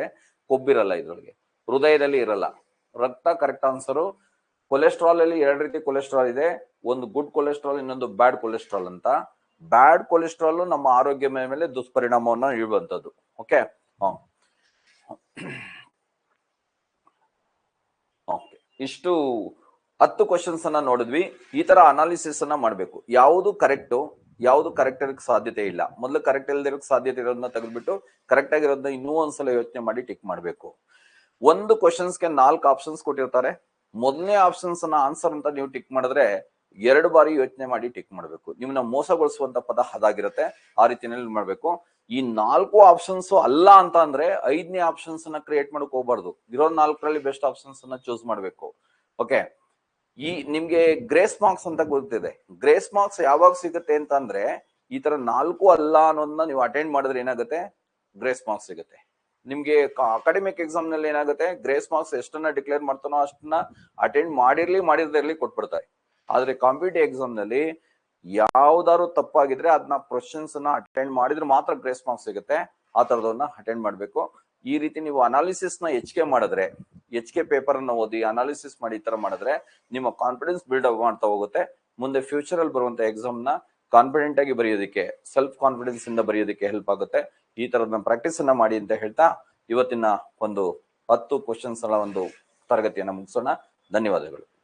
ಕೊಬ್ಬಿರಲ್ಲ ಇದ್ರೊಳಗೆ. ಹೃದಯದಲ್ಲಿ ಇರಲ್ಲ. ರಕ್ತ ಕರೆಕ್ಟ್ ಆನ್ಸರು ಕೊಲೆಸ್ಟ್ರಾಲ್ ಅಲ್ಲಿ ಎರಡು ರೀತಿ ಕೊಲೆಸ್ಟ್ರಾಲ್ ಇದೆ. ಒಂದು ಗುಡ್ ಕೊಲೆಸ್ಟ್ರಾಲ್, ಇನ್ನೊಂದು ಬ್ಯಾಡ್ ಕೊಲೆಸ್ಟ್ರಾಲ್ ಅಂತ. ಬ್ಯಾಡ್ ಕೊಲೆಸ್ಟ್ರಾಲ್ ನಮ್ಮ ಆರೋಗ್ಯ ಮೇಲೆ ದುಷ್ಪರಿಣಾಮವನ್ನ ನೀಡುವಂಥದ್ದು ಓಕೆ ಓಕೆ ಇಷ್ಟು ಹತ್ತು ಕ್ವಶನ್ಸ್ ಅನ್ನ ನೋಡಿದ್ವಿ. ಈ ತರ ಅನಾಲಿಸಿಸ್ ಅನ್ನ ಮಾಡಬೇಕು. ಯಾವುದು ಕರೆಕ್ಟ್ ಯಾವುದು ಕರೆಕ್ಟ್ ಇರಕ್ಕೆ ಸಾಧ್ಯತೆ ಇಲ್ಲ. ಮೊದಲು ಕರೆಕ್ಟ್ ಇಲ್ದಿರಕ್ ಸಾಧ್ಯತೆ ಇರೋದನ್ನ ತೆಗೆದ್ಬಿಟ್ಟು ಕರೆಕ್ಟ್ ಆಗಿರೋದನ್ನ ಇನ್ನೂ ಒಂದ್ಸಲ ಯೋಚನೆ ಮಾಡಿ ಟಿಕ್ ಮಾಡಬೇಕು. ಒಂದು ಕ್ವಶನ್ಸ್ಗೆ ನಾಲ್ಕು ಆಪ್ಷನ್ಸ್ ಕೊಟ್ಟಿರ್ತಾರೆ. ಮೊದಲನೇ ಆಪ್ಷನ್ಸ್ ಅನ್ನ ಆನ್ಸರ್ ಅಂತ ನೀವು ಟಿಕ್ ಮಾಡಿದ್ರೆ ಎರಡು ಬಾರಿ ಯೋಚನೆ ಮಾಡಿ ಟಿಕ್ ಮಾಡಬೇಕು. ನಿಮ್ಮನ್ನ ಮೋಸಗೊಳಿಸುವಂತ ಪದ ಅದಾಗಿರುತ್ತೆ, ಆ ರೀತಿಯಲ್ಲಿ ಮಾಡ್ಬೇಕು. ಈ ನಾಲ್ಕು ಆಪ್ಷನ್ಸ್ ಅಲ್ಲ ಅಂತ ಅಂದ್ರೆ ಐದನೇ ಆಪ್ಷನ್ಸ್ ಅನ್ನ ಕ್ರಿಯೇಟ್ ಮಾಡಕ್ ಹೋಗ್ಬಾರ್ದು. ಇರೋ ನಾಲ್ಕರಲ್ಲಿ ಬೆಸ್ಟ್ ಆಪ್ಷನ್ಸ್ ಅನ್ನ ಚೂಸ್ ಮಾಡ್ಬೇಕು. ಓಕೆ ಈ ನಿಮ್ಗೆ ಗ್ರೇಸ್ ಮಾರ್ಕ್ಸ್ ಅಂತ ಗೊತ್ತಿದೆ. ಗ್ರೇಸ್ ಮಾರ್ಕ್ಸ್ ಯಾವಾಗ ಸಿಗುತ್ತೆ ಅಂತ ಅಂದ್ರೆ ಈ ತರ ನಾಲ್ಕು ಅಲ್ಲ ಅನ್ನೋದನ್ನ ನೀವು ಅಟೆಂಡ್ ಮಾಡಿದ್ರೆ ಏನಾಗುತ್ತೆ? ಗ್ರೇಸ್ ಮಾರ್ಕ್ಸ್ ಸಿಗುತ್ತೆ. ನಿಮ್ಗೆ ಅಕಾಡೆಮಿಕ್ ಎಕ್ಸಾಮ್ನಲ್ಲಿ ಏನಾಗುತ್ತೆ? ಗ್ರೇಸ್ ಮಾರ್ಕ್ಸ್ ಎಷ್ಟನ್ನ ಡಿಕ್ಲೇರ್ ಮಾಡ್ತಾನೋ ಅಷ್ಟನ್ನ ಅಟೆಂಡ್ ಮಾಡಿರ್ಲಿ, ಮಾಡಿರದೇ ಇರ್ಲಿ ಕೊಟ್ಬಿಡ್ತಾರೆ. ಆದ್ರೆ ಕಾಂಪಿಟೇಟಿವ್ ಎಕ್ಸಾಮ್ನಲ್ಲಿ ಯಾವ್ದಾದ್ರು ತಪ್ಪಾಗಿದ್ರೆ ಅದನ್ನ ಕ್ವಶನ್ಸ್ ಅನ್ನ ಅಟೆಂಡ್ ಮಾಡಿದ್ರೆ ಮಾತ್ರ ಗ್ರೇಸ್ ಮಾರ್ಕ್ಸ್ ಸಿಗುತ್ತೆ. ಆ ತರದವನ್ನ ಅಟೆಂಡ್ ಮಾಡ್ಬೇಕು. ಈ ರೀತಿ ನೀವು ಅನಾಲಿಸಿಸ್ನ ಹೆಚ್ಚಿಗೆ ಮಾಡಿದ್ರೆ ಹೆಚ್ಚಿಗೆ ಪೇಪರ್ ಅನ್ನ ಓದಿ ಅನಾಲಿಸಿಸ್ ಮಾಡಿ ಈ ತರ ಮಾಡಿದ್ರೆ ನಿಮ್ಮ ಕಾನ್ಫಿಡೆನ್ಸ್ ಬಿಲ್ಡ್ ಅಪ್ ಮಾಡ್ತಾ ಹೋಗುತ್ತೆ. ಮುಂದೆ ಫ್ಯೂಚರ್ ಅಲ್ಲಿ ಬರುವಂತ ಎಕ್ಸಾಮ್ನ ಕಾನ್ಫಿಡೆಂಟ್ ಆಗಿ ಬರೆಯೋದಕ್ಕೆ ಸೆಲ್ಫ್ ಕಾನ್ಫಿಡೆನ್ಸ್ ಇಂದ ಬರೆಯೋದಕ್ಕೆ ಹೆಲ್ಪ್ ಆಗುತ್ತೆ. ಈ ತರದ ಪ್ರಾಕ್ಟೀಸ್ ಅನ್ನ ಮಾಡಿ ಅಂತ ಹೇಳ್ತಾ ಇವತ್ತಿನ ಒಂದು ಹತ್ತು ಕ್ವಶನ್ಸ್ ಒಂದು ತರಗತಿಯನ್ನ ಮುಗಿಸೋಣ. ಧನ್ಯವಾದಗಳು.